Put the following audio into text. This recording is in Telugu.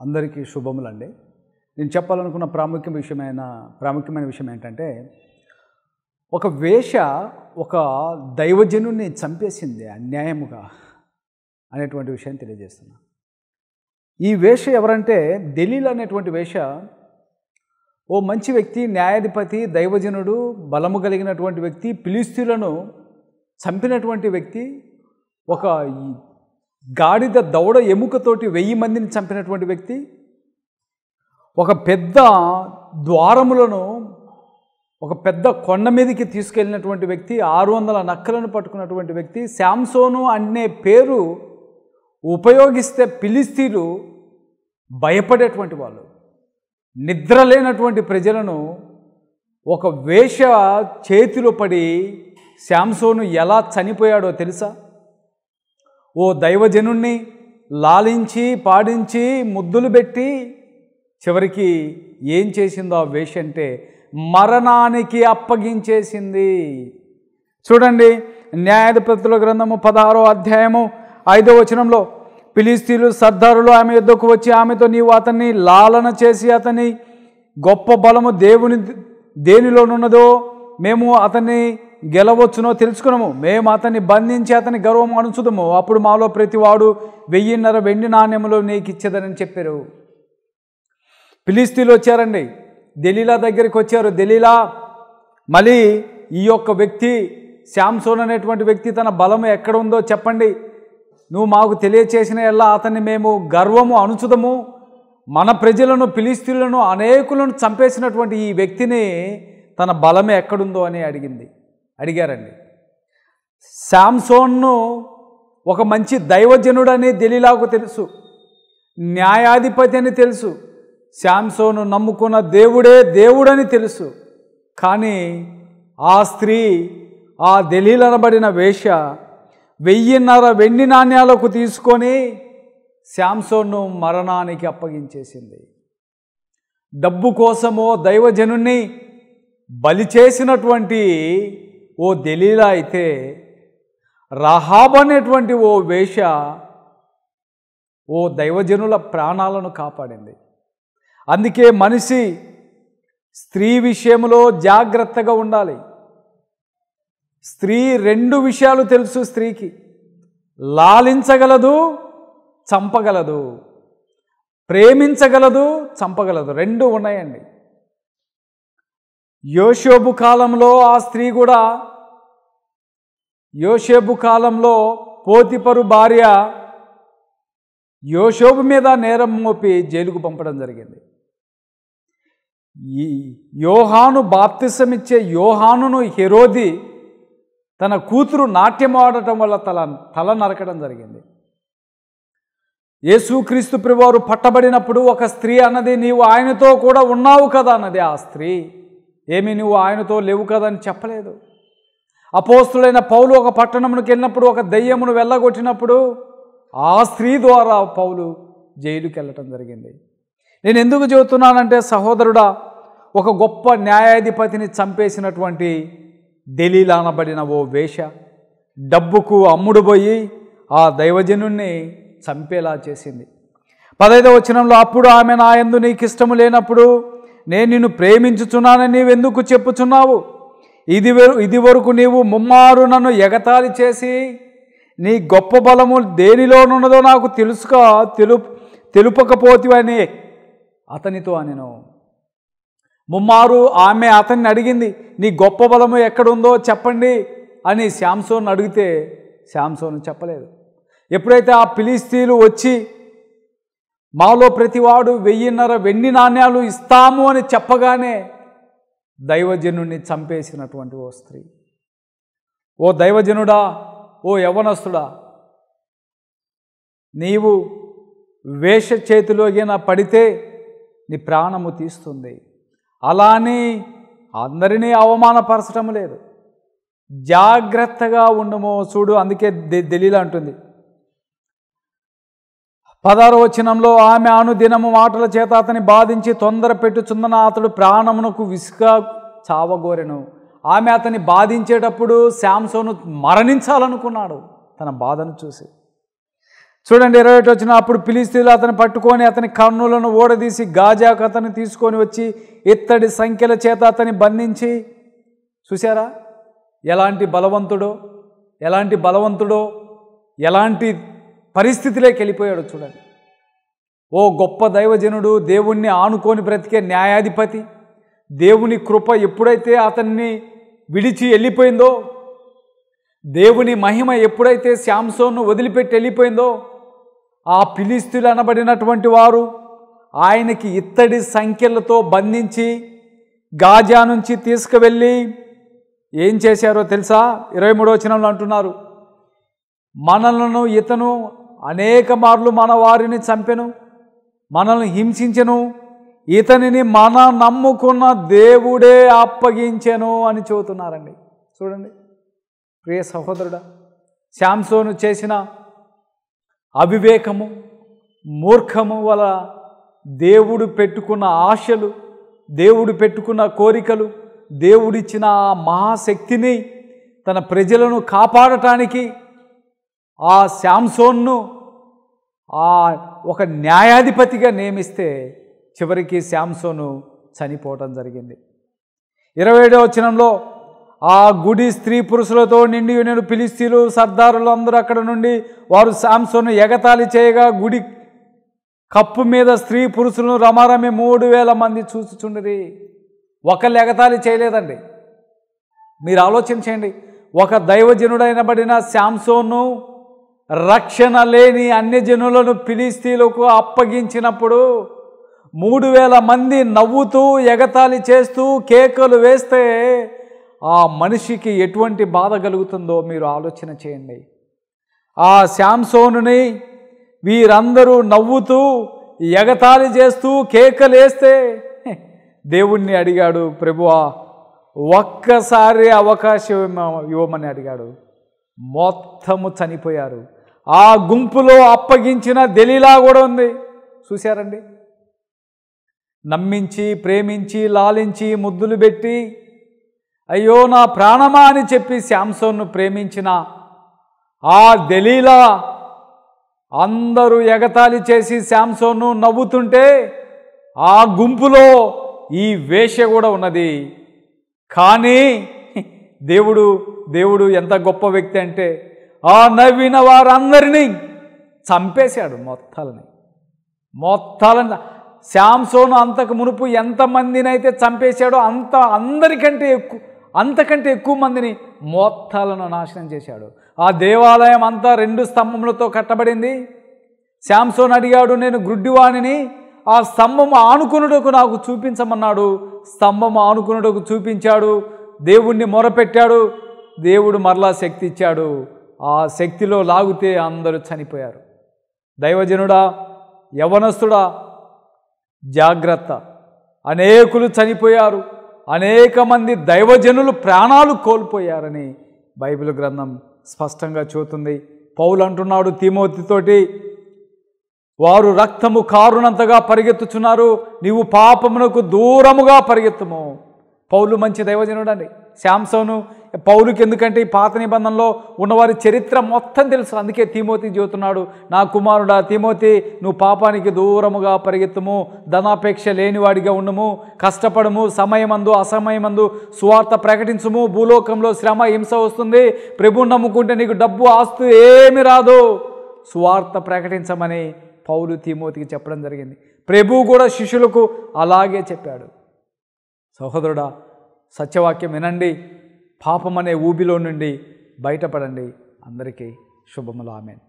అందరికీ శుభములండి. నేను చెప్పాలనుకున్న ప్రాముఖ్య విషయమైన ప్రాముఖ్యమైన విషయం ఏంటంటే ఒక వేష ఒక దైవజనుని చంపేసింది అన్యాయముగా అనేటువంటి విషయాన్ని తెలియజేస్తున్నా. ఈ వేష ఎవరంటే దలీల్ అనేటువంటి వేష ఓ మంచి వ్యక్తి న్యాయాధిపతి దైవజనుడు బలము కలిగినటువంటి వ్యక్తి పిలిస్తీలను చంపినటువంటి వ్యక్తి ఒక ఈ గాడిద దౌడ ఎముకతోటి వెయ్యి మందిని చంపినటువంటి వ్యక్తి ఒక పెద్ద ద్వారములను ఒక పెద్ద కొండ మీదకి తీసుకెళ్ళినటువంటి వ్యక్తి ఆరు వందల నక్కలను పట్టుకున్నటువంటి వ్యక్తి శాంసోను అనే పేరు ఉపయోగిస్తే పిలిస్తీలు భయపడేటువంటి వాళ్ళు. నిద్ర లేనటువంటి ప్రజలను ఒక వేష చేతిలో పడి శాంసోను ఎలా చనిపోయాడో తెలుసా? ఓ దైవజనుణ్ణి లాలించి పాడించి ముద్దులు పెట్టి చివరికి ఏం చేసిందో ఆ వేష అంటే మరణానికి అప్పగించేసింది. చూడండి న్యాయాధిపతుల గ్రంథము పదహారో అధ్యాయము ఐదో వచనంలో పిలిస్తీలు సర్దారులు ఆమె యుద్ధకు వచ్చి ఆమెతో నీవు అతన్ని లాలన చేసి అతని గొప్ప బలము దేవుని దేనిలోనున్నదో మేము అతన్ని గెలవచ్చునో తెలుసుకున్నాము. మేము అతన్ని బంధించి అతని గర్వం అణుచుదము అప్పుడు మాలో ప్రతివాడు వెయ్యిన్నర వెండి నాణ్యములు నీకు ఇచ్చేదని చెప్పారు. ఫిలిస్తీన్లు వచ్చారండి. దలీలా దగ్గరికి వచ్చారు. దలీలా మళ్ళీ ఈ యొక్క వ్యక్తి శాంసోన్ అనేటువంటి వ్యక్తి తన బలం ఎక్కడ ఉందో చెప్పండి. నువ్వు మాకు తెలియచేసిన ఎలా అతన్ని మేము గర్వము అణుచుదము మన ప్రజలను పిలిస్తీలను అనేకులను చంపేసినటువంటి ఈ వ్యక్తిని తన బలం ఎక్కడుందో అని అడిగింది. అడిగారండి. శాంసోన్ను ఒక మంచి దైవజనుడని దలీలాకు తెలుసు. న్యాయాధిపతి అని తెలుసు. శాంసోను నమ్ముకున్న దేవుడే దేవుడని తెలుసు. కానీ ఆ స్త్రీ ఆ దలీలనబడిన వేష వెయ్యిన్నర వెండి నాణ్యాలకు తీసుకొని శాంసోన్ను మరణానికి అప్పగించేసింది. డబ్బు కోసమో దైవజనుణ్ణి బలి చేసినటువంటి ఓ దలీలా అయితే రహాబ్ అనేటువంటి ఓ వేష ఓ దైవజనుల ప్రాణాలను కాపాడింది. అందుకే మనిషి స్త్రీ విషయంలో జాగ్రత్తగా ఉండాలి. స్త్రీ రెండు విషయాలు తెలుసు స్త్రీకి. లాలించగలదు చంపగలదు. ప్రేమించగలదు చంపగలదు. రెండు ఉన్నాయండి. యోషోబు కాలంలో ఆ స్త్రీ కూడా యోషేబు కాలంలో పోతిపరు భార్య యోషోబు మీద నేరం మోపి జైలుకు పంపడం జరిగింది. ఈ యోహాను బాప్తిసమిచ్చే యోహానును హెరోది తన కూతురు నాట్యం ఆడటం వల్ల తల తల నరకడం జరిగింది. యేసుక్రీస్తు ప్రభువారు పట్టబడినప్పుడు ఒక స్త్రీ అన్నది నీవు ఆయనతో కూడా ఉన్నావు కదా అన్నది ఆ స్త్రీ. ఏమి నువ్వు ఆయనతో లేవు కదని చెప్పలేదు. అపోస్తుడైన పౌలు ఒక పట్టణమునికి వెళ్ళినప్పుడు ఒక దయ్యమును వెళ్ళగొట్టినప్పుడు ఆ స్త్రీ ద్వారా పౌలు జైలుకి వెళ్ళటం జరిగింది. నేను ఎందుకు చెబుతున్నానంటే సహోదరుడా ఒక గొప్ప న్యాయాధిపతిని చంపేసినటువంటి దెలీలానబడిన ఓ వేష డబ్బుకు అమ్ముడుపోయి ఆ దైవజనుణ్ణి చంపేలా చేసింది. పదైదవ వచనంలో అప్పుడు ఆమె నా ఎందు నీకు ఇష్టము లేనప్పుడు నేను నిన్ను ప్రేమించుచున్నానని నీవెందుకు చెప్పుచున్నావు? ఇది ఇది వరకు నీవు ముమ్మారు నన్ను ఎగతాళి చేసి నీ గొప్ప బలము దేనిలోనున్నదో నాకు తెలుసుక తెలు తెలుపకపోతివని అతనితో అనెను. ముమ్మారు ఆమె అతన్ని అడిగింది నీ గొప్ప బలము ఎక్కడుందో చెప్పండి అని శాంసోన్ అడిగితే శాంసోన్ చెప్పలేదు. ఎప్పుడైతే ఆ పిలిస్తీలు వచ్చి మాలో ప్రతివాడు వెయ్యిన్నర వెండి నాణ్యాలు ఇస్తాము అని చెప్పగానే దైవజనుణ్ణి చంపేసినటువంటి ఓ స్త్రీ. ఓ దైవజనుడా ఓ యవనస్తుడా నీవు వేష చేతిలోగిన పడితే నీ ప్రాణము తీస్తుంది. అలా అని అందరినీ అవమానపరచడం లేదు. జాగ్రత్తగా ఉండము చూడు అందుకే దె- దెలీలా అంటుంది. పదారో వచనంలో ఆమె అనుదినము మాటల చేత అతని బాధించి తొందర పెట్టుచుందన అతడు ప్రాణమునకు విసుక చావగోరెను. ఆమె అతన్ని బాధించేటప్పుడు శాంసోను మరణించాలనుకున్నాడు. తన బాధను చూసి. చూడండి ఇరవై ఒకటి వచ్చిన అప్పుడు పిలిస్తీలు అతను పట్టుకొని అతని కన్నులను ఓడదీసి గాజాకు అతన్ని తీసుకొని వచ్చి ఇత్తడి సంఖ్యల చేత అతని బంధించి. చూసారా ఎలాంటి బలవంతుడో? ఎలాంటి బలవంతుడో? ఎలాంటి పరిస్థితిలోకి వెళ్ళిపోయాడు చూడండి. ఓ గొప్ప దైవజనుడు దేవుణ్ణి ఆనుకొని బ్రతికే న్యాయాధిపతి దేవుని కృప ఎప్పుడైతే అతన్ని విడిచి వెళ్ళిపోయిందో దేవుని మహిమ ఎప్పుడైతే శాంసోన్ను వదిలిపెట్టి వెళ్ళిపోయిందో ఆ పిలిస్తులు అనబడినటువంటి వారు ఆయనకి ఇత్తడి సంఖ్యలతో బంధించి గాజా నుంచి తీసుకువెళ్ళి ఏం చేశారో తెలుసా? ఇరవై మూడో వచనంలో అంటున్నారు. మనలను ఇతను అనేక మార్లు మన వారిని చంపెను మనల్ని హింసించెను ఇతనిని మన నమ్ముకున్న దేవుడే అప్పగించెను అని చెబుతున్నారండి. చూడండి. ప్రియ సహోదరుడా శాంసోను చేసిన అవివేకము మూర్ఖము వల్ల దేవుడు పెట్టుకున్న ఆశలు దేవుడు పెట్టుకున్న కోరికలు దేవుడిచ్చిన ఆ మహాశక్తిని తన ప్రజలను కాపాడటానికి ఆ శాంసోన్ను ఆ ఒక న్యాయాధిపతిగా నియమిస్తే చివరికి శాంసోను చనిపోవటం జరిగింది. ఇరవై ఏడవ వచనంలో ఆ గుడి స్త్రీ పురుషులతో నిండి నేను పిలిస్తీలు సర్దారులు అందరూ అక్కడ నుండి వారు శాంసోను ఎగతాళి చేయగా గుడి కప్పు మీద స్త్రీ పురుషులను రమారమి మూడు వేల మంది చూచుచుండిరి. ఒకళ్ళు ఎగతాళి చేయలేదండి. మీరు ఆలోచించండి ఒక దైవజనుడైనబడిన శాంసోను రక్షణ లేని అన్యజనులను పిలిస్తీలకు అప్పగించినప్పుడు మూడు వేల మంది నవ్వుతూ ఎగతాళి చేస్తూ కేకలు వేస్తే ఆ మనిషికి ఎటువంటి బాధ కలుగుతుందో మీరు ఆలోచన చేయండి. ఆ శాంసోనుని వీరందరూ నవ్వుతూ ఎగతాళి చేస్తూ కేకలేస్తే దేవుణ్ణి అడిగాడు ప్రభువా ఒక్కసారి అవకాశం ఇవ్వమని అడిగాడు. మొత్తము చనిపోయారు. ఆ గుంపులో అప్పగించిన దెలీలా కూడా ఉంది. చూశారండి? నమ్మించి ప్రేమించి లాలించి ముద్దులు పెట్టి అయ్యో నా ప్రాణమా అని చెప్పి శాంసోన్ను ప్రేమించిన ఆ దెలీలా అందరూ ఎగతాళి చేసి శాంసోన్ను నవ్వుతుంటే ఆ గుంపులో ఈ వేష కూడా ఉన్నది. కానీ దేవుడు దేవుడు ఎంత గొప్ప వ్యక్తి అంటే ఆ నవ్విన వారందరినీ చంపేశాడు మొత్తాలని. మొత్తాలని శాంసోను అంతకు మునుపు ఎంతమందినైతే చంపేశాడో అంత అందరికంటే ఎక్కువ అంతకంటే ఎక్కువ మందిని మొత్తాలను నాశనం చేశాడు. ఆ దేవాలయం అంతా రెండు స్తంభములతో కట్టబడింది. శాంసోన్ అడిగాడు నేను గ్రుడ్డివాణిని ఆ స్తంభము ఆనుకునుటకు నాకు చూపించమన్నాడు. స్తంభము ఆనుకునుటకు చూపించాడు. దేవుణ్ణి మొరపెట్టాడు. దేవుడు మరలా శక్తి ఇచ్చాడు. ఆ శక్తిలో లాగితే అందరూ చనిపోయారు. దైవజనుడా యవనస్తుడా జాగ్రత్త. అనేకులు చనిపోయారు. అనేక మంది దైవజనులు ప్రాణాలు కోల్పోయారని బైబిల్ గ్రంథం స్పష్టంగా చూతుంది పౌలు అంటున్నాడు తిమోతితోటి వారు రక్తము కారునంతగా పరిగెత్తుచున్నారు. నీవు పాపమునకు దూరముగా పరిగెత్తుము. పౌలు మంచి దైవజనుడని శాంసోను పౌలుకి ఎందుకంటే ఈ పాత నిబంధనలో ఉన్నవారి చరిత్ర మొత్తం తెలుసు. అందుకే తిమోతి చెబుతున్నాడు నా కుమారుడా తిమోతి నువ్వు పాపానికి దూరముగా పరిగెత్తుము ధనాపేక్ష లేనివాడిగా ఉండము కష్టపడము సమయమందు అసమయమందు సువార్త ప్రకటించము భూలోకంలో శ్రమ హింస వస్తుంది. ప్రభువు నమ్ముకుంటే నీకు డబ్బు ఆస్తు ఏమి రాదు. సువార్త ప్రకటించమని పౌలు తిమోతికి చెప్పడం జరిగింది. ప్రభువు కూడా శిష్యులకు అలాగే చెప్పాడు. సహోదరుడా సత్యవాక్యం వినండి. పాపం అనే ఊబిలో నుండి బయటపడండి. అందరికీ శుభములు. ఆమెను.